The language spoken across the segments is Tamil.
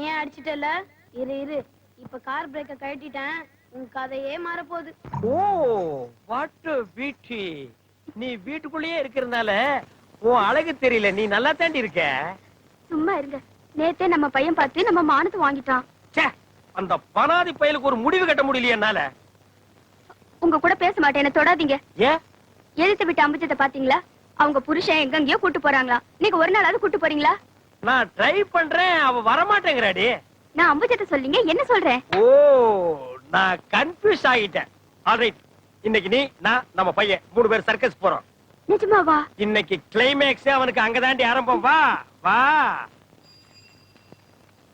என்னையே அடிச்சிட்டல இரு இரு. இப்ப கார் பிரேக்க கழட்டிட்டேன். உன் கதையே மாறப்போகுது. ஓ வாட் பியூட்டி நீ வீட்டுக்குள்ளேயே இருக்கிறதுனால உன் அழகு தெரியல. நீ நல்லா தாண்டி இருக்க. சும்மா இருங்க. நேத்தே நம்ம பையன் பார்த்து நம்ம மானத்தை வாங்கிட்டான். ச்சே, அந்த பனாதி பயலுக்கு ஒரு முடிவு கட்ட முடியலையே என்னால. உங்க கூட பேச மாட்டேன். என்ன தொடாதீங்க. ஏன்? எதிர்த்து விட்டு அம்புஜத்தை பாத்தீங்களா அவங்க புருஷன் எங்கெங்கயோ கூட்டு போறாங்களா நீங்க ஒரு நாளாவது கூட்டு போறீங்களா? நான் ட்ரை பண்றேன் அவ வரமாட்டேங்கிறாடி. நான் அம்புஜத்தை சொல்லிங்க என்ன சொல்றேன் ஓ நான் கன்ஃபியூஸ் ஆகிட்டேன். ஆல்ரைட் இன்னைக்கு நீ நான் நம்ம பையன் மூணு பேர் சர்க்கஸ் போறோம். நிஜமாவா இன்னைக்கு கிளைமேக்ஸ் அவனுக்கு அங்கதாண்டி ஆரம்பம். வா வா.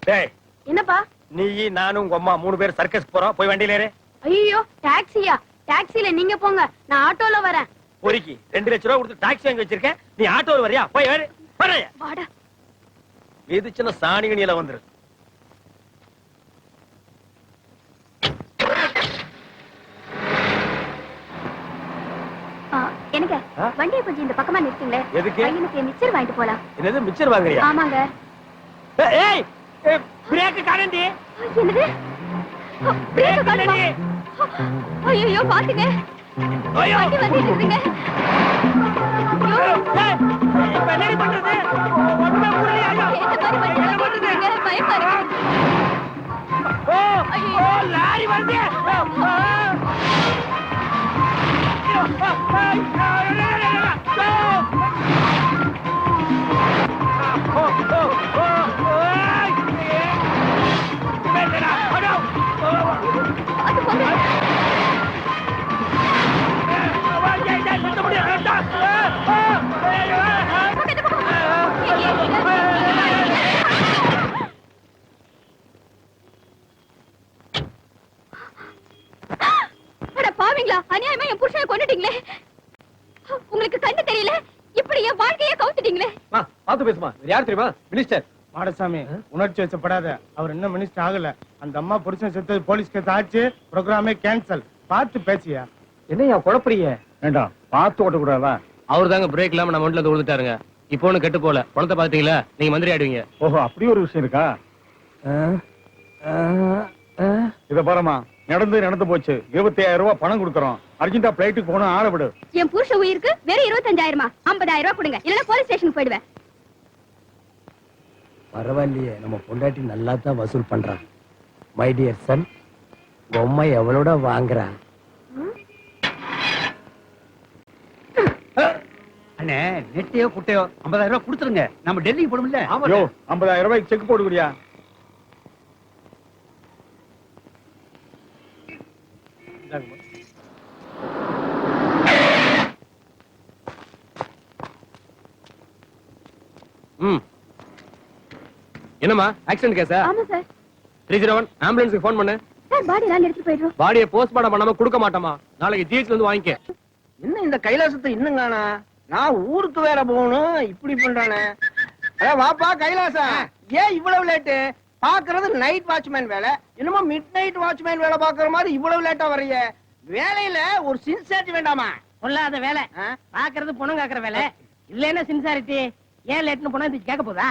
டேய் என்னப்பா? நீ நானும் உங்க அம்மா மூணு பேர் சர்க்கஸ் போறோம். போய் வண்டியில ஏறு. ஐயோ டாக்ஸியா டாக்ஸில நீங்க போங்க. நான் ஆட்டோல வரேன். பொறுக்கி ரெண்டு லட்ச ரூபா கொடுத்து டாக்ஸி வாங்கி வச்சிருக்கேன். நீ ஆட்டோல வரியா? போய் வேறு வாடா. இது சின்ன சாணிகணியில வந்துரு எனக்கு? வண்டியை கொஞ்சம் இந்த பக்கமா நிறுத்துங்களே. எதுக்கு? பையனுக்கு மிச்சர் வாங்கிட்டு போலாம். என்னது மிச்சர் வாங்குறியா? ஆமாங்க. ஏய், பிரேக் காணண்டி. என்னது? பிரேக். ஐயோ பாத்துங்க. ஐயோ. வண்டி ஐயோ, ஆ, யார் தெரியுமா? மினிஸ்டர் மாடசாமி உணர்ச்சி வச்சப்படாத அவர் இன்னும் மினிஸ்டர் ஆகல. அந்த அம்மா புருஷன் செத்தது போலீஸ் கேஸ் ஆச்சு ப்ரோக்ராமே கேன்சல் பார்த்து பேசியா? என்னையா குழப்பறீங்க? வேண்டாம் பார்த்து ஓட்டக்கூடாதா? அவர் தாங்க பிரேக் இல்லாம நம்ம வண்டில விழுந்துட்டாருங்க. இப்போ ஒண்ணு கெட்டு போல பணத்தை பாத்தீங்களா நீங்க மந்திரி ஆடுவீங்க ஓஹோ அப்படி ஒரு விஷயம் இருக்கா? இத பாருமா நடந்து நடந்து போச்சு. இருபத்தி ஆயிரம் ரூபாய் பணம் கொடுக்கறோம். அர்ஜென்டா பிளைட்டுக்கு போகணும் ஆள விடு. என் புருஷ உயிருக்கு வெறும் இருபத்தஞ்சாயிரமா? ஐம்பதாயிரம் ரூபாய் கொடுங்க. இல்லன்னா போலீஸ் ஸ்டேஷனுக்கு போயிடுவேன். பரவாயில்லையே நம்ம பொண்டாட்டி நல்லா தான் வசூல் பண்றான் மை டியர் சன் பொம்மை எவ்வளோட வாங்குறா? அண்ணே நெட்டையோ குட்டையோ ஐம்பதாயிரம் ரூபாய் கொடுத்துருங்க. நம்ம டெல்லிக்கு போடும்ல யோ ஐம்பதாயிரம் ரூபாய்க்கு செக் போட்டு குடியா ம். என்னம்மா? ஆக்சிடென்ட் கேஸா ஆமா சார் த்ரீ ஜீரோ ஒன் ஆம்புலன்ஸுக்கு ஃபோன் பண்ணு. சார் பாடி எல்லாம் எடுத்துட்டு போயிடுறோம். பாடியை போஸ்ட்மார்ட்டம் பண்ணாம கொடுக்க மாட்டோமா நாளைக்கு ஜிஹெச்ல இருந்து வாங்கிக்க. என்ன இந்த கைலாசத்தை இன்னும் காணா நான் ஊருக்கு வேற போகணும். இப்படி பண்றானே அட வாப்பா கைலாசா. ஏன் இவ்வளவு லேட்டு பாக்குறது நைட் வாட்ச்மேன் வேலை. என்னமோ மிட் நைட் வாட்ச்மேன் வேலை பாக்குற மாதிரி இவ்வளவு லேட்டா வர்றீங்க. வேலையில ஒரு சின்சாரிட்டி வேண்டாமா? பொல்லாத வேலை? பாக்குறது பணம் காக்குற வேலை. இல்லன்னா சின்சாரிட்டி ஏன் லேட்னு போனா இது கேட்க போதா?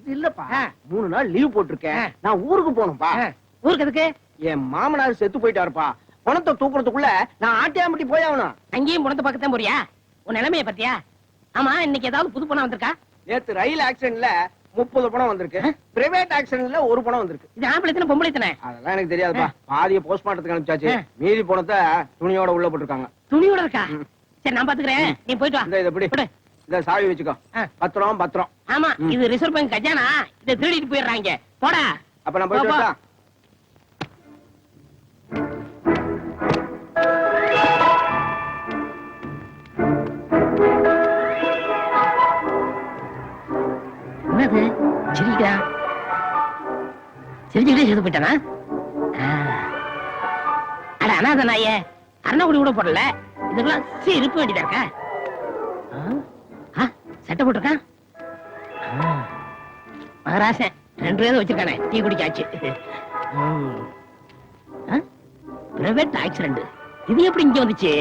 அது இல்லப்பா. மூணு நாள் லீவ் போட்டிருக்கேன். நான் ஊருக்கு போகணும்பா. ஊருக்கு எதுக்கு? என் மாமனார் செத்து போயிட்டாருப்பா. பணத்தை தூக்குறதுக்குள்ள நான் ஆட்டியாமட்டி போய் ஆகணும் அங்கேயும் பணத்தை பக்கத்தான் போறியா? உன் நிலைமைய பத்தியா ஆமா இன்னைக்கு ஏதாவது புது பணம் வந்திருக்கா? நேத்து ரயில் ஆக்சிடென்ட்ல முப்பது பணம் வந்திருக்கு. பிரைவேட் ஆக்சிடென்ட்ல ஒரு பணம் வந்திருக்கு. இது ஆம்பளை பொம்பளை தானே அதெல்லாம் எனக்கு தெரியாதுப்பா. பாதிய போஸ்ட்மார்ட்டத்துக்கு அனுப்பிச்சாச்சு. மீதி பணத்தை துணியோட உள்ள போட்டிருக்காங்க. துணியோட இருக்கா. சரி நான் பாத்துக்கிறேன். நீ போயிட்டு வா. இதை பிடி. விடு. இந்த சாவி வச்சுக்கோ. பத்திரம் பத்திரம். ஆமா. இது ரிசர்வ் பேங்க் கஜானா. இதை திருடிட்டு போயிடுறாங்க. போடா. அப்ப நான் போயிட்டு? என்னது? சிரிக்கிறா. சிரிச்சுக்கிட்டே செத்து போயிட்டானா. அட அனாத நாயே அருணாக்குடி கூட போடல. இதுக்கெல்லாம் சீ இருப்ப வேண்டியதா இருக்கா? சட்டை போட்டிருக்கான். மகராசன் ரெண்டு பேரும் வச்சிருக்கானே டீ குடிக்காச்சு. பிரைவேட் ஆக்சிடென்ட் இது எப்படி இங்க வந்துச்சு?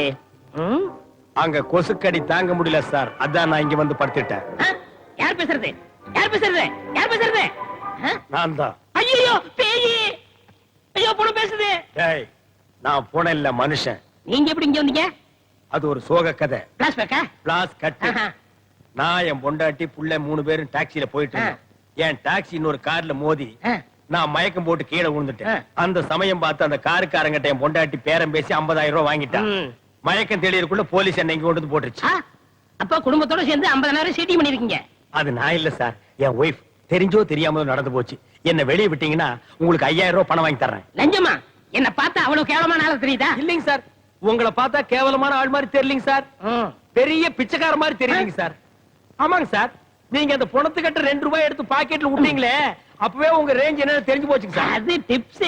அங்க கொசுக்கடி தாங்க முடியல சார். அதான் நான் இங்க வந்து படுத்துட்டேன்? யார் பேசுறது? யார் பேசுறது? யார் பேசுறது? நான் தான். ஐயோ பேயி! ஐயோ பொண்ணு பேசுது. டேய் நான் போன இல்ல மனுஷன். நீங்க எப்படி இங்க வந்தீங்க? அது ஒரு சோக கதை. பிளாஸ் கட்டு நான் என் பொண்டாட்டி புள்ள மூணு பேரும் டாக்ஸில போயிட்டு. என் டாக்ஸி இன்னொரு கார்ல மோதி நான் மயக்கம் போட்டு கீழே விழுந்துட்டேன். அந்த சமயம் பார்த்து அந்த காருக்காரங்கிட்ட என் பொண்டாட்டி பேரம் பேசி 50000 ரூபாய் வாங்கிட்டான் மயக்கம் தெளியறதுக்குள்ள போலீஸ் என்னை இங்க கொண்டு வந்து போட்டுருச்சு. அப்ப குடும்பத்தோட சேர்ந்து 50000 சீட்டி பண்ணிருக்கீங்க அது நான் இல்ல சார். என் ஒய்ஃப் தெரிஞ்சோ தெரியாமலோ நடந்து போச்சு. என்ன வெளியே விட்டீங்கன்னா உங்களுக்கு 5000 ரூபாய் பணம் வாங்கி தர்றேன். லஞ்சமா என்ன பார்த்தா அவ்வளவு கேவலமான ஆளு தெரியுதா? இல்லைங்க சார். உங்களை பார்த்தா கேவலமான ஆள் மாதிரி தெரியலங்க சார். பெரிய பிச்சைக்கார மாதிரி தெரியலங்க சார். ஆமாங்க சார். நீங்க அந்த பணத்து கட்ட ரெண்டு ரூபாய் எடுத்து பாக்கெட்ல விட்டீங்களே அப்பவே உங்க ரேஞ்ச் என்னன்னு தெரிஞ்சு போச்சுங்க சார். அது டிப்ஸ்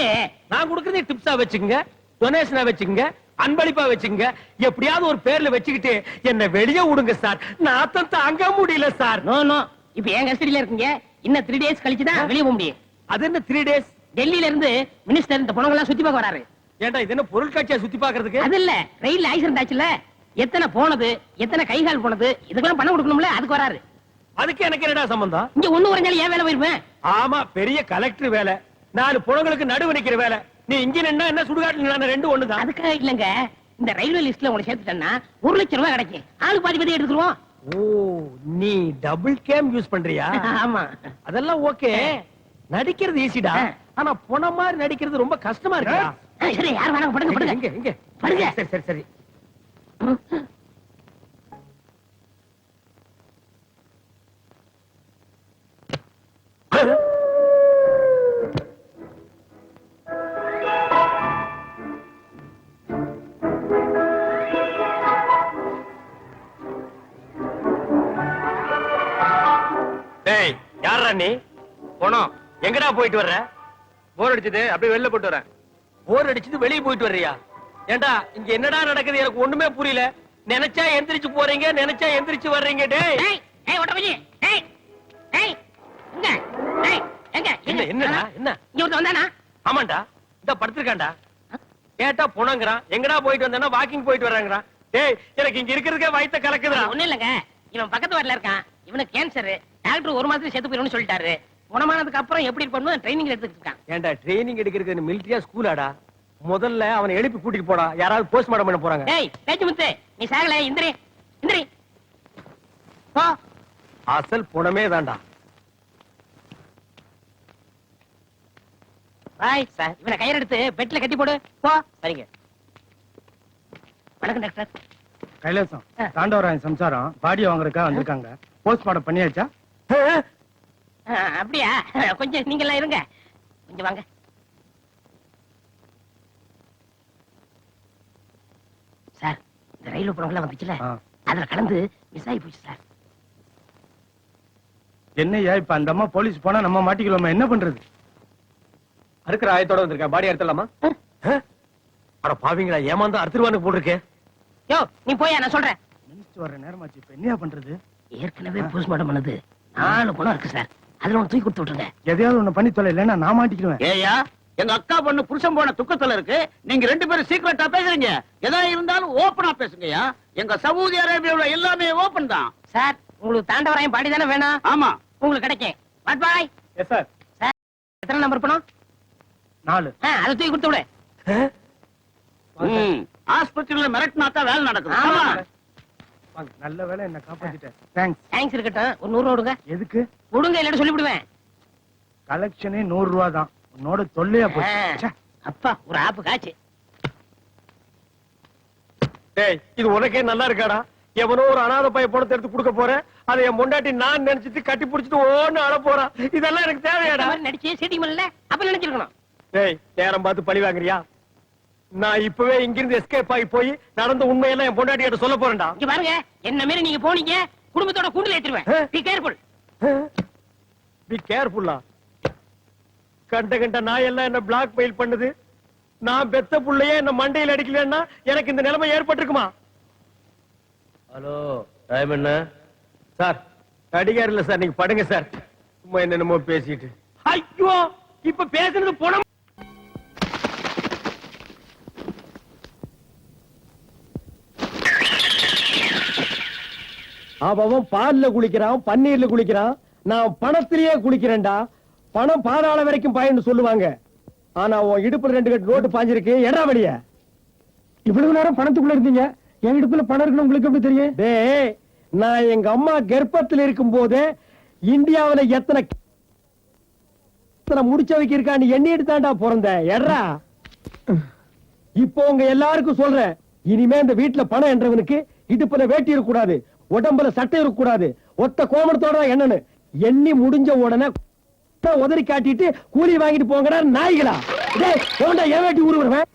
நான் கொடுக்கறதே டிப்ஸா வச்சுக்கோங்க டொனேஷனா வச்சுக்கோங்க அன்பளிப்பா வச்சுக்கோங்க. எப்படியாவது ஒரு பேர்ல வச்சுக்கிட்டு என்ன வெளியே விடுங்க சார். நாத்தம் தாங்க முடியல சார். No no. இப்ப என் கஸ்டடியில இருக்கீங்க. இன்னும் த்ரீ டேஸ் கழிச்சு தான் வெளிய போக முடியும். அது என்ன த்ரீ டேஸ் டெல்லியில இருந்து மினிஸ்டர் இந்த பணங்கள்லாம் சுத்தி பார்க்க வராரு. ஏன்டா இது என்ன பொருள் காட்சியா சுத்தி பாக்குறதுக்கு அது இல்ல. ரயில் ஆக்சிடென்ட் ஆச்சுல எத்தனை போனது எத்தனை கை கால் போனது இதுக்கெல்லாம் பணம் கொடுக்கணும்ல அதுக்கு வராரு. அதுக்கு எனக்கு என்னடா சம்பந்தம்? இங்க ஒண்ணு குறைஞ்சாலும் ஏன் வேலை போயிருப்பேன்? ஆமா பெரிய கலெக்டர் வேலை. நாலு புலங்களுக்கு நடுவு நிக்கிற வேலை. நீ இங்க நின்னா என்ன சுடுகாட்டுல நின்னா ரெண்டு ஒண்ணுதான். அதுக்காக இல்லங்க. இந்த ரயில்வே லிஸ்ட்ல உங்களை சேர்த்துட்டேன்னா ஒரு லட்சம் ரூபாய் கிடைக்கும். ஆளு பாதி பாதி எடுத்துருவோம் ஓ நீ டபுள் கேம் யூஸ் பண்றியா? ஆமா. அதெல்லாம் ஓகே. நடிக்கிறது ஈஸிடா. ஆனா புன மாதிரி நடிக்கிறது ரொம்ப கஷ்டமா இருக்குடா. ஆ, சரி யார் வேணாம் படுங்க இங்க படுங்க இங்க. படுங்க. சரி சரி சரி. யாரா நீ? போனோம். எங்கடா போயிட்டு வர்ற? போர் அடிச்சது அப்படியே வெளில போட்டு வரேன். போர் அடிச்சது வெளிய போயிட்டு வர்றியா? ஏண்டா இங்க என்னடா நடக்குது? எனக்கு ஒண்ணுமே புரியல. நினைச்சா எந்திரிச்சு போறீங்க நினைச்சா எந்திரிச்சு வர்றீங்க டேய். ஏய் பையன். ஏய் ஏய் இங்க ஏய் எங்க என்ன என்னடா என்ன? இங்க ஒருத்தன் வந்தானா? ஆமாண்டா இந்த படுத்திருக்காண்டா கேட்டா புணங்குறான் எங்கடா போயிட்டு வந்தானா வாக்கிங் போயிட்டு வர்றாங்கறான். டேய் எனக்கு இங்க இருக்கிறதுக்கே வயித்த கலக்குதுடா. ஒண்ணும் இல்லங்க. இவன் பக்கத்து வார்டுல இருக்கான். இவனுக்கு கேன்சர் டாக்டர் ஒரு மாசத்துல செத்து போயிடும்னு சொல்லிட்டாரு. குணமானதுக்கு அப்புறம் எப்படி பண்ணணும் ட்ரைனிங் எடுத்துட்டு இருக்கான். ஏன்டா ட்ரைனிங் எடுக்கிறது மிலிட்டரியா ஸ்கூலாடா முதல்ல அவனை எழுப்பி கூட்டிட்டு போடா. யாராவது போஸ்ட்மார்ட்டம் பண்ண போறாங்க. டேய் பேச்சு முத்து. நீ சாகல இந்திரி இந்திரி. போ. அசல் புணமே தான்டா பாய் சார் இவனை கயிறு எடுத்து பெட்ல கட்டி போடு. போ. சரிங்க. வணக்கம் டாக்டர். கைலாசம் ஆ. தாண்டவராயன் சம்சாரம் பாடி வாங்குறதுக்காக வந்திருக்காங்க. போஸ்ட்மார்ட்டம் பண்ணியாச்சா? ஆ, அப்படியா? கொஞ்சம் நீங்க எல்லாம் இருங்க. கொஞ்சம் வாங்க சார் இந்த ரயில் புறங்கள்லாம் வந்துச்சுல. அதுல கலந்து மிஸ் ஆகி போச்சு சார். என்னய்யா இப்ப அந்த அம்மா போலீஸ் போனா நம்ம மாட்டிக்கலாமா? என்ன பண்றது? அறுக்கிற ஆயத்தோட வந்திருக்கேன் பாடி எடுத்துலாமா அட பாவிங்களா ஏமாந்தா அறுத்துருவானுக்கு போட்டிருக்கேன் யோ நீ போயா நான் சொல்றேன். மினிஸ்டர் வர நேரமாச்சு இப்ப என்னையா பண்றது? ஏற்கனவே போஸ்ட்மார்ட்டம் பண்ணது. நாலு பணம் இருக்கு சார். அதுல ஒன்று தூக்கி கொடுத்து விட்டுருங்க. எதையாவது ஒண்ணு பண்ணி தொலை இல்லைன்னா நான் மாட்டிக்குவேன் ஏயா எங்க அக்கா பொண்ணு புருஷன் போன துக்கத்துல இருக்கு. நீங்க ரெண்டு பேரும் சீக்கிரட்டா பேசுறீங்க. எதா இருந்தாலும் ஓபனா பேசுங்கயா எங்க சவுதி அரேபியாவுல எல்லாமே ஓபன் தான். சார் உங்களுக்கு தாண்டவராயம் பாடி தானே வேணும்? ஆமா. உங்களுக்கு கிடைக்கும் பட் பாய் எஸ் சார் எத்தனை நம்பர் பணம் நாலு. ஆ, அதை தூக்கி கொடுத்து விடு. ஆஸ்பத்திரியில மிரட்டினா தான் வேலை நடக்குது. ஆமா. நல்ல வேளை என்ன காப்பாத்திட்டேன். தேங்க்ஸ் தேங்க்ஸ் இருக்கட்டும். ஒரு நூறு ரூபா விடுங்க எதுக்கு? விடுங்க இல்லாட்டி சொல்லிவிடுவேன். கலெக்ஷனே நூறு ரூபா தான். உன்னோட தொல்லையா போச்சு. அப்பா ஒரு ஆப்பு காச்சு டேய் இது உனக்கே நல்லா இருக்காடா? எவனோ ஒரு அனாதை பைய பணத்தை எடுத்து கொடுக்க போறேன் அதை என் பொண்டாட்டி நான் நினைச்சிட்டு கட்டி பிடிச்சிட்டு ஓன்னு அழ போறான் இதெல்லாம் எனக்கு தேவையாடா? நடிச்சு சீட்டிங் பண்ணல அப்ப நினைச்சிருக்கணும். டேய் நேரம் பார்த்து பழி வாங்குறியா? நான் இப்பவே இங்கிருந்து எஸ்கேப் ஆகி போய் நடந்த உண்மையெல்லாம் என் பொண்டாட்டி கிட்ட சொல்ல போறேன்டா. இங்க பாருங்க என்ன மாரி நீங்க போனீங்க குடும்பத்தோட கூண்டுல ஏத்துருவேன். பி கேர்ஃபுல் பி கேர்ஃபுல்லா கண்ட கண்ட நாய் எல்லாம் என்ன பிளாக் மெயில் பண்ணுது? நான் பெத்த புள்ளையே என்ன மண்டையில் அடிக்கலன்னா எனக்கு இந்த நிலைமை ஏற்பட்டிருக்குமா? ஹலோ டைம் என்ன? சார் அடிகார் இல்ல சார் நீங்க படுங்க சார். சும்மா என்னென்னமோ பேசிட்டு. ஐயோ இப்ப பேசுனது பணம். அவன் பால்ல குளிக்கிறான் பன்னீர்ல குளிக்கிறான் நான் பணத்திலேயே குளிக்கிறேன்டா. பணம் பாதாள வரைக்கும் பாயுன்னு சொல்லுவாங்க. ஆனா உன் இடுப்புல ரெண்டு கட்டு நோட்டு பாஞ்சிருக்கு. எடா வழிய இவ்வளவு நேரம் பணத்துக்குள்ள இருந்தீங்க. என் இடுப்புல பணம் இருக்குன்னு உங்களுக்கு எப்படி தெரியும்? டேய் நான் எங்க அம்மா கர்ப்பத்தில் இருக்கும் போதே இந்தியாவுல எத்தனை எத்தனை முடிச்ச வைக்க இருக்கான்னு எண்ணிட்டு தாண்டா பிறந்தேன் எடா இப்போ உங்க எல்லாருக்கும் சொல்றேன். இனிமே இந்த வீட்டுல பணம் என்றவனுக்கு இடுப்புல வேட்டி இருக்க கூடாது உடம்புல சட்டை இருக்க கூடாது ஒத்த கோமணத்தோட என்னன்னு எண்ணி முடிஞ்ச உடனே உதறி காட்டிட்டு கூலி வாங்கிட்டு போங்கடா நாய்களா? எவன்டா என் வேட்டி உருவுறவன்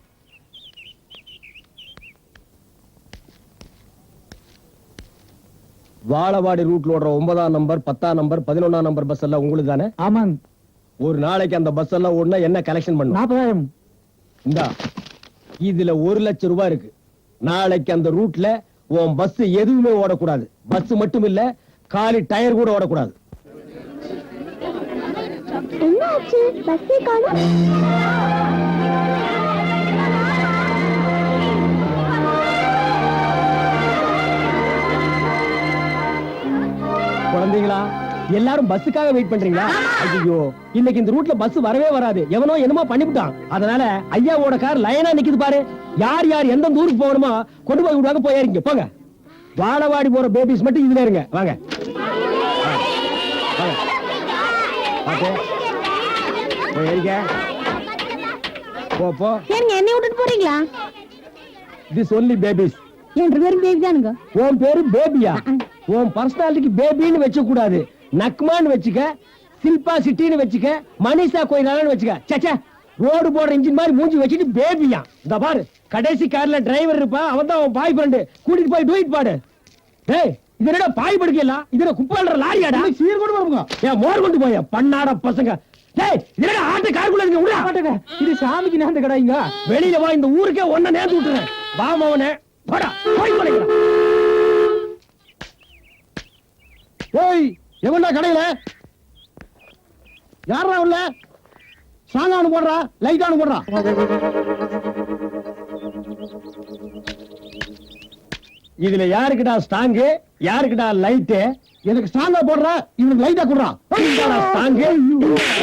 வாழவாடி ரூட்ல ஓடுற ஒன்பதாம் நம்பர் பத்தாம் நம்பர் பதினொன்னாம் நம்பர் பஸ் எல்லாம் உங்களுக்கு தானே? ஆமாங்க ஒரு நாளைக்கு அந்த பஸ் எல்லாம் ஓடுனா என்ன கலெக்ஷன் பண்ணும்? நாற்பதாயிரம் இந்தா இதுல ஒரு லட்சம் ரூபாய் இருக்கு. நாளைக்கு அந்த ரூட்ல உன் பஸ் எதுவுமே ஓடக்கூடாது. பஸ் மட்டும் இல்ல காலி டயர் கூட ஓடக்கூடாது. என்ன ஆச்சு பஸ்ஸே காணும். குழந்தைங்களா எல்லாரும் பஸ்ஸுக்காக வெயிட் பண்றீங்களா? ஐயோ இன்னைக்கு இந்த ரூட்ல பஸ் வரவே வராது. எவனோ என்னமோ பண்ணிவிட்டான். அதனால ஐயாவோட கார் லைனா நிக்குது பாரு. யார் யார் எந்த ஊருக்கு போகணுமோ கொண்டு போய் விடுவாங்க போயிருங்க போங்க. வாழவாடி போற பேபிஸ் மட்டும் இதுல இருங்க. வாங்க. வாங்க. போ போ. ஏங்க என்னை விட்டுட்டு போறீங்களா? this only பேபிஸ் என் பேரும் பேபி தானுங்க. உன் பேரு பேபியா உன் பர்சனாலிட்டிக்கு பேபின்னு வச்ச கூடாது நக்மான்னு வச்சுக்க சில்பா சிட்டின்னு வச்சுக்க மனிஷா கோயிலான்னு வச்சுக்க. சச்சா ரோடு போடுற இன்ஜின் மாதிரி மூஞ்சி வச்சுட்டு பேபியா இந்த பாரு கடைசி கார்ல டிரைவர் இருப்பா அவன் தான் உன் பாய் ஃப்ரெண்டு கூட்டிட்டு போய் டூயிட் பாடு. டேய் இது என்னடா பாய் படுக்கல இது என்ன குப்பாடுற லாரியாடா? சீர் கொண்டு போங்க ஏன் மோர் கொண்டு போய? பண்ணாட பசங்க. என்னடா ஆட்டு காருக்குள்ள இருக்கு? உள்ள ஆட்டுங்க இது சாமிக்கு நேர்ந்த கடைங்க வெளியில வா இந்த ஊருக்கே ஒன்ன நேர்ந்து விட்டுறேன். வா மவனே. போடா. போய் தொலைங்கடா ஏய் எவன்டா கடையில? யாரா உள்ள? சாங்கானு போடுறா லைட்டானு போடுறா. இதுல யாருக்குடா ஸ்டாங்கு யாருக்குடா லைட்டு? எனக்கு ஸ்டாங்கா போடுறா இவனுக்கு லைட்டா குடுறா. Strong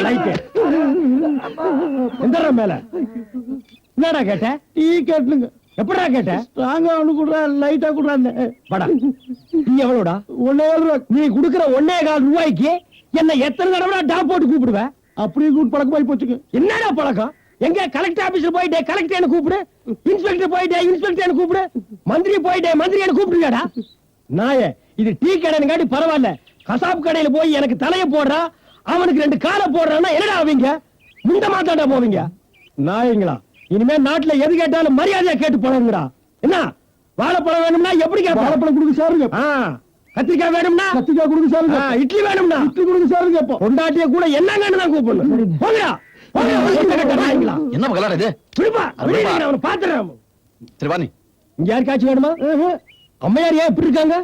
light. எந்த மேல. என்னடா கேட்ட? டீ கேட்டுங்க. எப்படா கேட்ட? ஸ்ட்ராங்கா ஒண்ணு குடுறா லைட்டா குடுறாங்க படா நீ எவ்வளவுடா ஒன்னே ரூபா. நீ குடுக்குற ஒன்னே கால் ரூபாய்க்கு என்ன எத்தனை தடவை டாப் போட்டு கூப்பிடுவ? அப்படி கூட்டு பழக்கமாய் போச்சுக்கு என்னடா பழக்கம்? எங்க கலெக்டர் ஆபீஸ்ல போயிட்டே கலெக்டர் கூப்பிடு. இன்ஸ்பெக்டர் போயிட்டே இன்ஸ்பெக்டர் கூப்பிடு. மந்திரி போயிட்டே மந்திரி கூப்பிடுங்கடா. நாயே இது டீ கடைங்காட்டி பரவாயில்ல. கசாப் கடையில போய் எனக்கு தலைய போடுறா அவனுக்கு ரெண்டு காலை போடுறான்னா என்னடா அவங்க? முண்ட மாத்தாண்டா போவீங்க? நாயங்களா இனிமே நாட்டுல எது கேட்டாலும் மரியாதையா கேட்டு போனீங்கடா என்ன? வாழைப்பழம் வேணும்னா எப்படி வாழைப்பழம் கொடுக்க சாருங்க கத்திரிக்காய் வேணும்னா? கத்திரிக்காய் கொடுக்க சாருங்க இட்லி வேணும்னா? இட்லி கொடுக்க சாருங்க கேட்போம். பொண்டாட்டிய கூட என்னங்கன்னு தான் கூப்பிடணும். போங்கடா. என்ன கலாட இது? பாத்துறேன். சரி வா நீ இங்க யாருக்காச்சும் வேணுமா? அம்மையார் ஏன் இப்படி இருக்காங்க?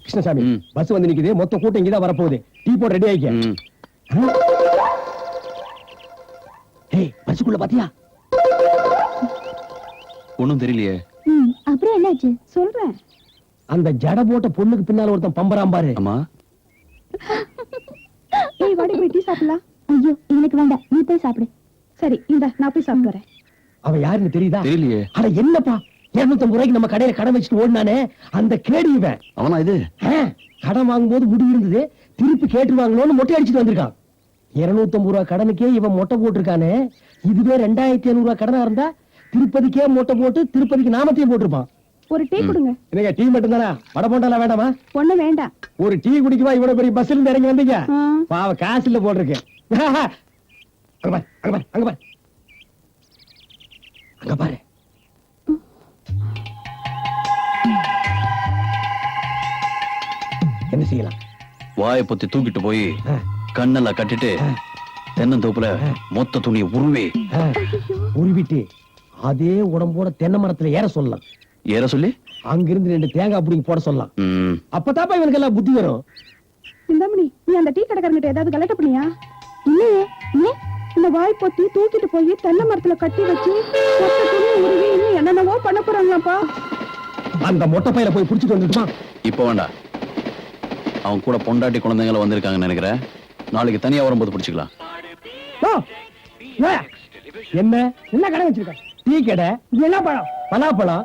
கிருஷ்ணசாமி. பஸ் வந்து நிக்குது. மொத்த கூட்டம் இங்கதான் வரப்போகுது. டீ போட்டு ரெடி ஆயிக்க. பஸ்ஸுக்குள்ள பாத்தியா? ஒண்ணும் தெரியலையே. ம் அப்புறம் என்னாச்சு? சொல்றேன். அந்த ஜட போட்ட பொண்ணுக்கு பின்னால ஒருத்தன் பம்பராம் பாரு. ஏய் வாடி போய் டீ சாப்பிடலாம். ஐயோ எனக்கு வேண்டாம். நீ போய் சாப்பிடு. சரி இந்த நான் போய் சாப்பிட்டு வரேன். அவன் யாருன்னு தெரியுதா? தெரியலையே. அட என்னப்பா? இருநூத்தம்பது ரூபாய்க்கு நம்ம கடையில கடன் வச்சுட்டு ஓடினானே? அந்த கேடி இவன் அவனா இது? கடன் வாங்கும்போது முடி இருந்தது. திருப்பி கேட்டுருவாங்களோன்னு மொட்டை அடிச்சுட்டு வந்திருக்கான். இருநூத்தம்பது ரூபா கடனுக்கே இவன் மொட்டை போட்டிருக்கானே. இதுவே ரெண்டாயிரத்தி ஐநூறு ரூபாய் கடனா இருந்தா திருப்பதிக்கே மொட்டை போட்டு திருப்பதிக்கு நாமத்தையும் போட்டிருப்பான். ஒரு டீ கொடுங்க. என்னங்க டீ மட்டும் தானே வடை போண்டாலாம் வேண்டாமா? ஒண்ணு வேண்டாம். ஒரு டீ குடிக்கவா இவ்வளவு பெரிய பஸ்ல இருந்து இறங்கி வந்தீங்க. பாவ காசு இல்ல போட்டிருக்கு அங்க பாரு அங்க பாரு அங்க பாரு. அங்க பாரு. என்ன செய்யலாம்? வாயை பொத்தி தூக்கிட்டு போய். கண்ணெல்லாம் கட்டிட்டு தென்னந்தோப்புல மொத்த துணியை உருவி. உருவிட்டு அதே உடம்போட தென்னை மரத்துல ஏற சொல்லலாம். ஏற சொல்லி. அங்கிருந்து ரெண்டு தேங்காய் பிடிங்கி போட சொல்லலாம். அப்பதாப்பா இவனுக்கு எல்லாம் புத்தி வரும். சிந்தாமணி நீ அந்த டீ கடைக்காரங்கிட்ட ஏதாவது கலட்ட பண்ணியா? இல்லையே ஏன்? இந்த வாய் பொத்தி தூக்கிட்டு போய் தென்னை மரத்துல கட்டி வச்சு மொத்த துணி உருவி இன்னும் என்னென்னவோ பண்ண போறாங்களாப்பா. அந்த மொட்டை பையில போய் புடிச்சிட்டு வந்துட்டுமா? இப்போ வேண்டாம் அவன் கூட பொண்டாட்டி குழந்தைங்கள வந்திருக்காங்கன்னு நினைக்கிறேன் நாளைக்கு தனியா வரும்போது பிடிச்சிக்கலாம். என்ன? என்ன கடை வச்சிருக்க? டீ கடை இது என்ன பழம் பலாப்பழம்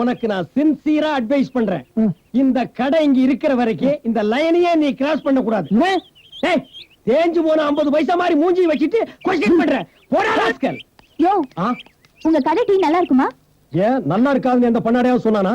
உனக்கு நான் சின்சியரா அட்வைஸ் பண்றேன். இந்த கடை இங்க இருக்கிற வரைக்கும் இந்த லைனையே நீ கிராஸ் பண்ண கூடாது தேஞ்சு போன 50 பைசா மாதிரி மூஞ்சி வச்சிட்டு கொஸ்டின் பண்ற போடா ராஸ்கல். யோ உங்க கடை டீ நல்லா இருக்குமா? ஏன் நல்லா இருக்காதுன்னு எந்த பண்ணாடையாவது சொன்னானா?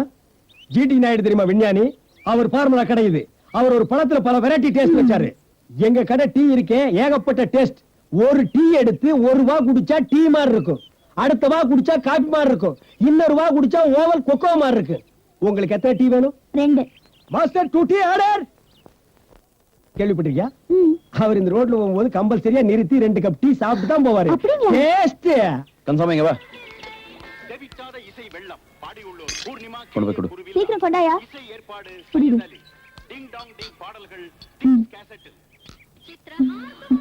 ஜிடி நாயுடு தெரியுமா விஞ்ஞானி? அவர் ஃபார்முலா கடை இது. அவர் ஒரு பழத்துல பல வெரைட்டி டேஸ்ட் வச்சாரு. எங்க கடை டீ இருக்கே ஏகப்பட்ட டேஸ்ட் ஒரு டீ எடுத்து ஒரு வா குடிச்சா டீ மாதிரி இருக்கும். அடுத்த வா குடிச்சா காபி மாதிரி இருக்கும். இன்னொரு வா குடிச்சா ஓவல் கொக்கோ மாதிரி இருக்கு. உங்களுக்கு எத்தனை டீ வேணும்? ரெண்டு. மாஸ்டர் டூ டீ ஆர்டர் கேள்விப்பட்டிருக்கியா. அவர் இந்த ரோட்ல போகும்போது கம்பல்சரியா நிறுத்தி ரெண்டு கப் டீ சாப்பிட்டு தான் போவாரு? டேஸ்ட் கன்சாமி இங்க வா. கொண்டு போய் கொடு. சீக்கிரம் கொண்டாயா? புரியுது. ம். டீ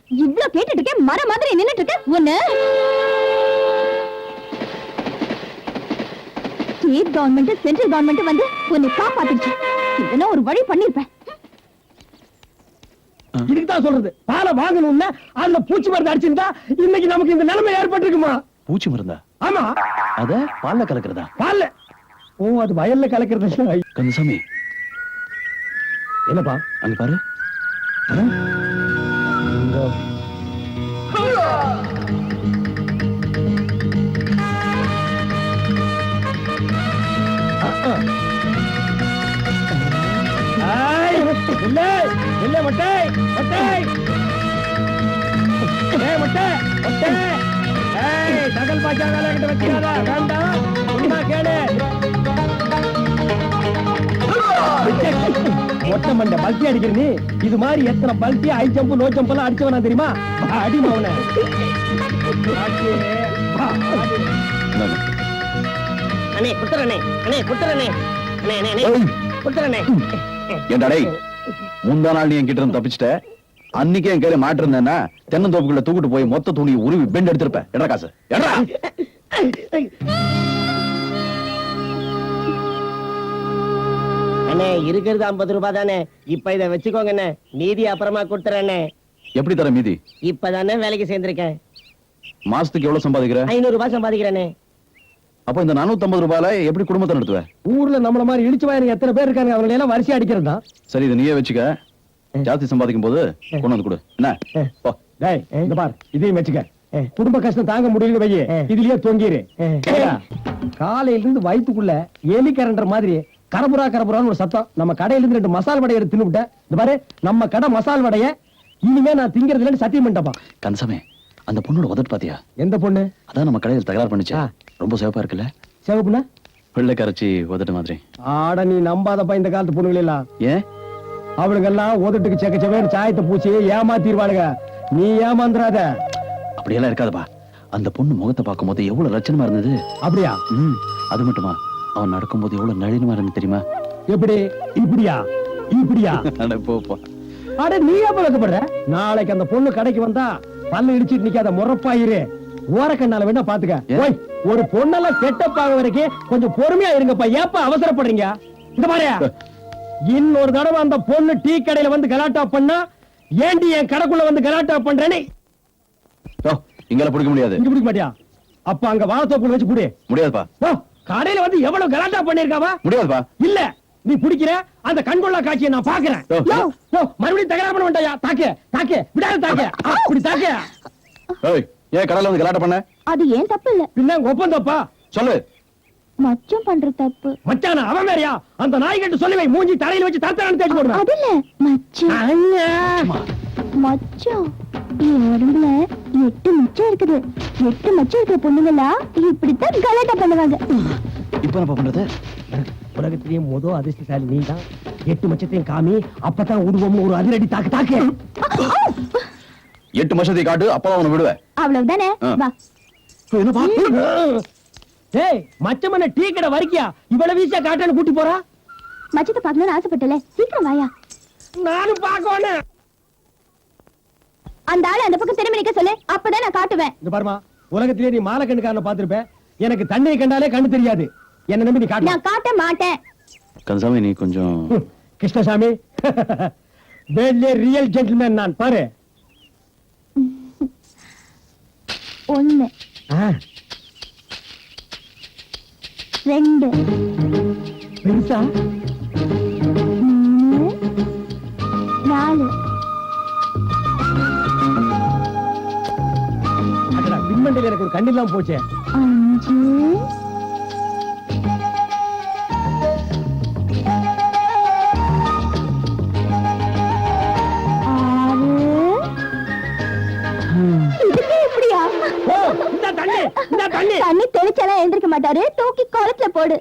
இவ்ளோ கேட்டுட்டு இருக்கேன் மர மாதிரி நின்னுட்டு இருக்க ஒண்ணு? ஸ்டேட் கவர்மெண்ட் சென்ட்ரல் கவர்மெண்ட் வந்து உன்னை காப்பாத்திடுச்சு. இல்லைன்னா ஒரு வழி பண்ணிருப்பேன். இதுக்கு தான் சொல்றது. பாலை வாங்கணும்னா பூச்சி மருந்து அடிச்சிருந்தா இன்னைக்கு நமக்கு இந்த நிலைமை ஏற்பட்டிருக்குமா? பூச்சி மருந்தா? ஆமா. அத பால்ல கலக்குறதா? பால்ல. ஓ அது வயல்ல கலக்கிறது. கந்தசாமி. என்னப்பா? அங்க பாரு. மட்டை தகல் பாச்சா வேலை கிட்ட வேண்டாம் சும்மா கேளு பல்ட்டி அடிக்கிற நீ இது மாதிரி எத்தனை பல்ட்டி ஹை ஜம்ப் லோ ஜம்ப் எல்லாம் அடிச்சவனா தெரியுமா அடி மவன அண்ணே குத்துறனே அண்ணே குத்துறனே அண்ணே அண்ணே குத்துறனே ஏன்டா டேய் முந்தா நாள் நீ என்கிட்ட இருந்து தப்பிச்சிட்ட அன்னைக்கே என் கையில மாட்டிருந்தேன்னா தென்னந்தோப்புக்குள்ள தூக்கிட்டு போய் மொத்த துணியை உருவி பெண்ட் எடுத்திருப்பேன். எடா காசு? எடா அண்ணே இருக்கிறது ஐம்பது ரூபாய் தானே? இப்ப இத வச்சுக்கோங்க அண்ணே. மீதி அப்புறமா கொடுத்துறேண்ணே எப்படி தர மீதி? இப்பதானே வேலைக்கு சேர்ந்திருக்கேன். மாசத்துக்கு எவ்வளவு சம்பாதிக்கிற? ஐநூறு ரூபாய் சம்பாதிக்கிறேனே. அப்ப இந்த 450 ரூபாயில எப்படி குடும்பத்தை நடத்துவ? ஊர்ல நம்மள மாதிரி இடிச்சு வாயினுங்க எத்தனை பேர் இருக்காங்க அவங்க எல்லாம் வரிசை அடிக்கிறது சரி இதை நீயே வச்சுக்க. ஜாஸ்தி சம்பாதிக்கும் போது கொண்டு வந்து கொடு. என்ன? இந்த பார். இதையும் வச்சுக்க. குடும்ப கஷ்டம் தாங்க முடியல வையே. இதுலயே தொங்கிரு. காலையில இருந்து வயித்துக்குள்ள எலி கரண்டர் மாதிரி கரபுரா கரபுரான்னு ஒரு சத்தம். நம்ம கடையில இருந்து ரெண்டு மசால் வடையை எடுத்து தின்னுவிட்டேன் இந்த பாரு நம்ம கடை மசால் வடைய இனிமே நான் திங்கிறது இல்லைன்னு சத்தியம் பண்ணிட்டப்பா கந்தசாமி அந்த பொண்ணோட உதட்டு பாத்தியா? எந்த பொண்ணு? அதான் நம்ம கடையில் தகராறு பண்ணுச்சு. ரொம்ப சிவப்பா இருக்குல்ல? சிவப்புண்ணா? வெள்ளை கரைச்சி உதட்டு மாதிரி. ஆட நீ நம்பாதப்பா இந்த காலத்து பொண்ணுகள் எல்லாம் ஏன்? அவளுங்க எல்லாம் உதட்டுக்கு செக்க செவேன்னு சாயத்தை பூச்சி ஏமாத்திடுவாளுங்க நீ ஏமாந்துறாத. அப்படியெல்லாம் இருக்காதுப்பா. அந்த பொண்ணு முகத்தை பார்க்கும்போது எவ்வளவு லட்சணமா இருந்தது? அப்படியா? ம் அது மட்டுமா? அவன் நடக்கும்போது எவ்வளவு நளினமா இருந்து தெரியுமா? எப்படி? இப்படியா? இப்படியா? அட போப்பா அட நீ பழக்கப்படுற நாளைக்கு அந்த பொண்ணு கடைக்கு வந்தா பல்ல இடிச்சிட்டு நிக்காத முறப்பாயிரு. ஓரக்கண்ணால வேணா பாத்துக்க. ஒரு பொண்ணெல்லாம் செட்டப் ஆக வரைக்கும் கொஞ்சம் பொறுமையா இருங்கப்பா. ஏப்பா அவசரப்படுறீங்க? இந்த மாதிரியா இன்னொரு தடவை அந்த பொண்ணு டீ கடையில வந்து கலாட்டா பண்ணா ஏண்டி என் கடைக்குள்ள வந்து கலாட்டா பண்றேன்னு? இங்கெல்லாம் பிடிக்க முடியாது. இங்க பிடிக்க மாட்டியா? அப்ப அங்க வாழத்தோப்புல வச்சு புடி முடியாதுப்பா. ஓ கடையில வந்து எவ்வளவு கலாட்டா பண்ணிருக்காவா? முடியாதுப்பா. இல்ல நீ பிடிக்கிற அந்த கண்கொள்ளா காட்சியை நான் பாக்குறேன் மறுபடியும் தகராறு பண்ண வேண்டாயா? தாக்கு தாக்கு விடாத தாக்கு. ஆ, இப்படி தாக்கு. ஏய் ஏன் கடல்ல வந்து கலாட்டம் பண்ண? அது ஏன் தப்பு இல்ல? பின்ன ஒப்பந்தப்பா. சொல்லு. மச்சம் பண்ற தப்பு. மச்சான அவன் வேறயா? அந்த நாய் கட்டு சொல்லி வை மூஞ்சி தலையில வச்சு தத்தான தேடி போடுவேன். அது இல்ல மச்சம் அண்ணா. மச்சம். என் உடம்புல எட்டு மச்சம் இருக்குது. எட்டு மச்சம் இருக்கிற பொண்ணுங்களா இப்படித்தான் கலாட்டா பண்ணுவாங்க. இப்ப என்ன பண்றது? உலகத்திலேயே முத அதிர்ஷ்டசாலி நீ தான் எட்டு மச்சத்தையும் காமி அப்பதான் உருவம் ஒரு அதிரடி தாக்கு தாக்கு. எட்டு வருஷத்தை காட்டு அப்பதான் அவனை விடுவேன். அவ்வளவுதானே. வா. என்னப்பா ஏய் மச்சமன டீ கடை வரைக்கியா இவ்வளவு வீசா காட்டான்னு கூட்டி போறா? மச்சத்தை பார்க்கணும்னு ஆசைப்பட்டல சீக்கிரம் வாயா. நானும் பாக்கணும் அந்த ஆளு அந்த பக்கம் திரும்பி நிக்க சொல்லு அப்பதான் நான் காட்டுவேன். இந்த பாருமா உலகத்திலேயே நீ மாலை கண்ணுக்காரன பாத்திருப்ப எனக்கு தண்ணியை கண்டாலே கண்ணு தெரியாது. என்ன நம்பி நீ காட்டு நான் காட்ட மாட்டேன். கந்தசாமி நீ கொஞ்சம் கிருஷ்ணசாமி. வேலே ரியல் ஜென்டில்மேன் நான் பாரு. ஒண்ணு. ஆ, ரெண்டு. பெருசா? மூணு. நாலு. அடடா பின்மண்டையில எனக்கு ஒரு கண்ணில்லாம் போச்சே. அஞ்சு. மாட்டாரு தூக்கி குளத்துல போடு.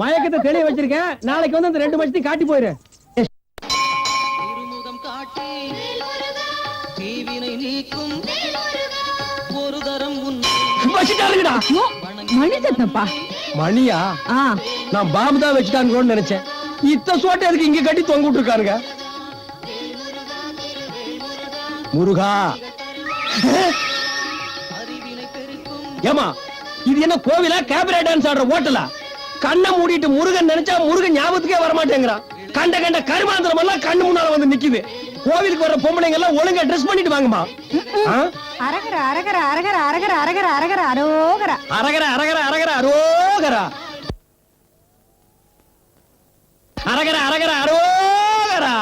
மயக்கத்தை தெளிய வச்சிருக்கேன். நாளைக்கு வந்து அந்த ரெண்டு மச்சத்தையும் காட்டி போயிரு. மணி சத்தப்பா மணியா? நான் பாம்பு தான் வச்சுட்டான்னு நினைச்சேன். இத்த சோட்டை எதுக்கு இங்க கட்டி தொங்க விட்டுருக்காருங்க முருகா. ஏமா இது என்ன கோவிலா கேபரே டான்ஸ் ஆடுற ஹோட்டலா? கண்ணை மூடிட்டு முருகன் நினைச்சா முருகன் ஞாபகத்துக்கே வர மாட்டேங்கிறான் கண்ட கண்ட கருமாந்திரம் எல்லாம் கண்ணு முன்னால வந்து நிக்குது. கோவிலுக்கு வர பொம்பளைங்க எல்லாம் ஒழுங்கா ட்ரெஸ் பண்ணிட்டு வாங்கம்மா? அரகர அரகர அரகர அரகர அரகர அரகர அரோகர. அரகர அரகர அரகர அரோகரா. அரகர அரகர அரோகரா.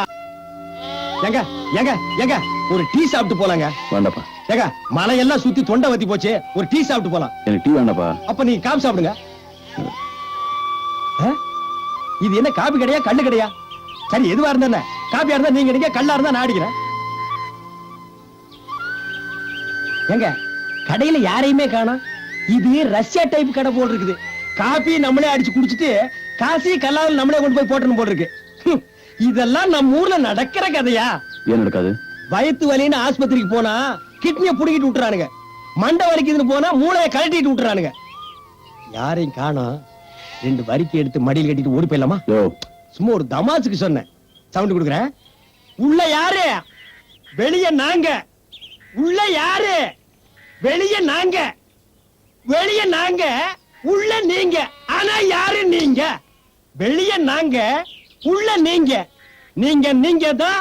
எங்க எங்க எங்க ஒரு டீ சாப்பிட்டு போலாங்க. வேண்டாப்பா. ஏங்க மலையெல்லாம் சுத்தி தொண்டை வத்தி போச்சு. ஒரு டீ சாப்பிட்டு போலாம். எனக்கு டீ வேண்டாப்பா அப்ப நீ காபி சாப்பிடுங்க? இது என்ன காபி கடையா கல்லு கடையா? சரி எதுவா இருந்தா என்ன? காபியா இருந்தா நீங்க அடிக்க கல்லா இருந்தா நான் அடிக்கிறேன். எங்க கடையில யாரையுமே காணோம். இது ரஷ்யா டைப் கடை போல் இருக்குது. காபி நம்மளே அடிச்சு குடிச்சிட்டு காசி கல்லாவில் நம்மளே கொண்டு போய் போட்டணும் போல் இருக்கு. இதெல்லாம் நம்ம ஊர்ல நடக்கிற கதையா? ஏன் நடக்காது? வயித்து வலின்னு ஆஸ்பத்திரிக்கு போனா கிட்னிய புடுங்கிட்டு விட்டுறானுங்க. மண்டை வலிக்குதுன்னு போனா மூளைய கழட்டிட்டு விட்டுறானுங்க. யாரையும் காணோம். ரெண்டு வரிக்கை எடுத்து மடியில் கட்டிட்டு ஓடி போயிடலாமா? சும்மா ஒரு தமாசுக்கு சொன்னேன். சவுண்ட் கொடுக்குறேன். உள்ள யாரு? வெளிய நாங்க. உள்ள யாரு? வெளிய நாங்க. வெளிய நாங்க உள்ள நீங்க. ஆனா யாரு நீங்க? வெளிய நாங்க உள்ள நீங்க. நீங்க நீங்க தான்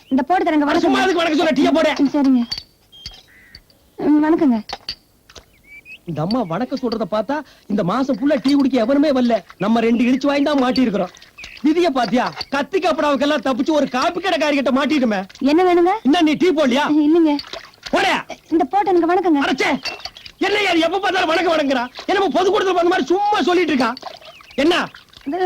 இந்த போட்டு தரேங்க அட, சும்மா வணக்கம் அதுக்கு வணக்கம் சொல்ல டீய போட. சரிங்க. வணக்கங்க. இந்த அம்மா வணக்கம் சொல்றத பார்த்தா இந்த மாசம் ஃபுல்லா டீ குடிக்க எவனுமே வரல. நம்ம ரெண்டு இடிச்சு வாங்கி தான் மாட்டி இருக்கிறோம் விதிய பாத்தியா? கத்தி கப்படாவுக்கெல்லாம் தப்பிச்சு ஒரு காப்பி கடைக்காரி கிட்ட மாட்டிட்டுமே. என்ன வேணுங்க? என்ன நீ டீ போடலையா? இல்லைங்க. போடா. இந்த போட்டு எனக்கு வணக்கங்க. அரைச்சே என்ன யார் எப்ப பார்த்தாலும் வணக்கம் வணங்குறான் என்னமோ பொது கூட்டத்துல வந்த மாதிரி சும்மா சொல்லிட்டு இருக்கான் என்ன? இந்த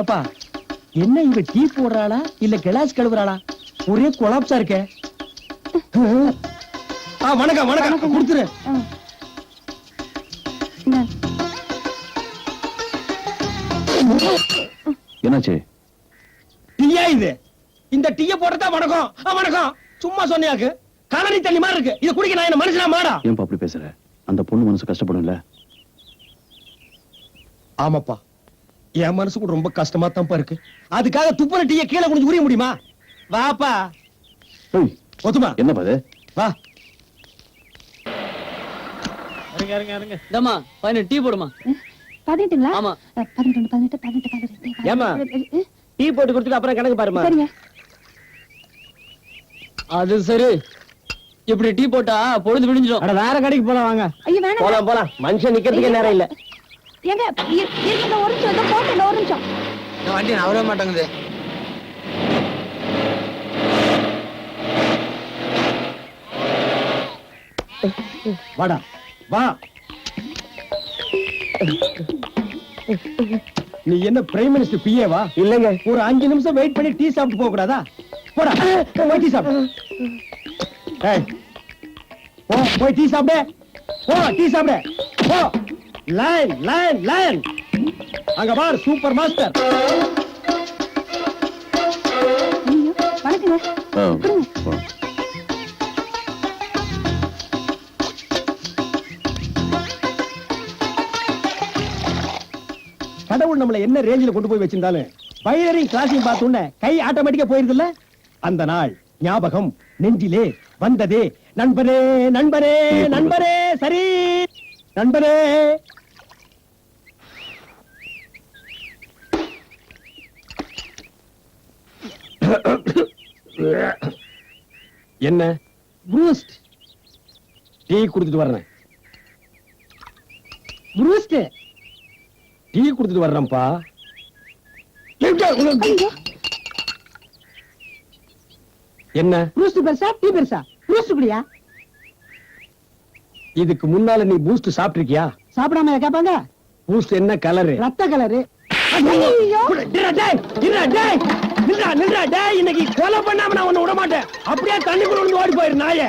ஏப்பா என்ன இவ டீ போடுறாளா? இல்ல கிளாஸ் கழுவுறாளா? ஒரே கொலாப்ஸா இருக்கே. ஆ வணக்கம் வணக்கம். கொடுத்துரு. என்னாச்சு? டீயா இது? இந்த டீய போட்டதா வணக்கம். ஆ, வணக்கம். சும்மா சொன்னியாக்கு. கலனி தண்ணி மாதிரி இருக்கு. இத குடிக்க நான் என்ன மனுஷனா? மாடா. ஏன்பா அப்படி பேசுற? அந்த பொண்ணு மனசு கஷ்டப்படும்ல. ஆமாப்பா. என் மனசு கூட ரொம்ப கஷ்டமா தான்ப்பா இருக்கு. அதுக்காக துப்புன டீய கீழே குனிஞ்சு உரிய முடியுமா? வாப்பா. ஒத்துமா? என்னப்பா இது? வா. இந்தம்மா பதினெட்டு டீ போடுமா. பதினெட்டுங்களா? ஆமா. அஹ், பதினெட்டு ஒண்ணு, பதினெட்டு பதினெட்டு பதினெட்டு ஏம்மா? பதினெட்டு. டீ போட்டு கொடுத்துட்டு அப்புறம் கணக்கு பாருமா சரிங்க. அது சரி. இப்படி டீ போட்டா பொழுது விடிஞ்சிடும். அட வேற கடைக்கு போலாம் வாங்க. ஐயோ வேணாம் போலாம் போலாம். மனுஷன் நிக்கிறதுக்கே நேரம் இல்ல. ஏங்க இரு- இருங்க, ஒரு நிமிஷம் இதோ போட்டேன் ஒரு நிமிஷம் வண்டி நவர மாட்டேங்குது. வாடா வா. நீ என்ன பிரைம் மினிஸ்டர் பிஏ வா? இல்லங்க. ஒரு அஞ்சு நிமிஷம் வெயிட் பண்ணி டீ சாப்பிட்டு போக கூடாதா? போடா போய் டீ சாப்பிடு. போய் டீ சாப்பிடு. போ டீ சாப்பிடு. போ. லைன் லைன் லைன் அங்க பார் சூப்பர் மாஸ்டர். கடவுள் நம்மள என்ன ரேஞ்சில கொண்டு போய் வச்சிருந்தாலும் பயிலரிங் கிளாஸையும் பார்த்த உடனே கை ஆட்டோமேட்டிக்கா போயிருதுல்ல? அந்த நாள் ஞாபகம் நெஞ்சிலே வந்ததே. நண்பனே நண்பனே நண்பனே சரி. நண்பனே. என்ன? ப்ரூஸ்ட் டீ குடுத்துட்டு வர்றேன். ப்ரூஸ்ட் டீ குடுத்துட்டு வர்றேன்ப்பா. என்ன? ரூஸ்ட் பெருசா? டீ பெருசா? ரூஸ்ட் குடியா? இதுக்கு முன்னால நீ பூஸ்ட் சாப்பிட்டிருக்கியா? சாப்பிடாம கேட்பாங்க பூஸ்ட் என்ன கலரு ரத்த கலரு இன்னைக்கு கொலை பண்ணாம நான் உன்னை விட மாட்டேன். அப்படியே தண்ணிக்குள்ள ஓடி போயிரு நாயே.